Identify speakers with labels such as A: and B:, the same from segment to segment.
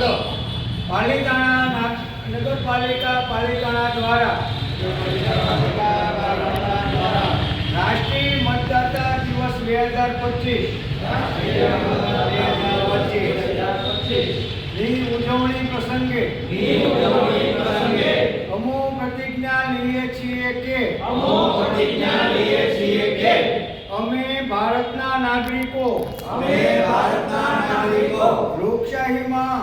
A: હાલો
B: પાલિતાણા નગરપાલિકા પાલિતાણા દ્વારા રાષ્ટ્રીય મતદાતા દિવસ બે હજાર પચીસ. ની ઉજવણી પ્રસંગે અમો પ્રતિજ્ઞા લઈએ છીએ કે અમે ભારતના નાગરિકો લોકશાહીમાં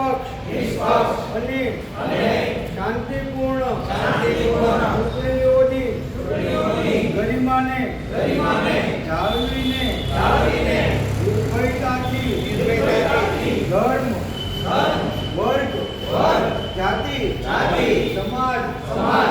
B: નિષ્પક્ષ. નિષ્પક્ષ. અને અને શાંતિપૂર્ણ. શાંતિપૂર્ણ. ચૂંટણીઓની ચૂંટણીઓની ગરિમાને ગરિમાને જાળવીને જાળવીને નિર્ભયતાથી નિર્ભયતાથી ધર્મ ધર્મ વર્ગ વર્ગ જાતિ જાતિ સમાજ સમાજ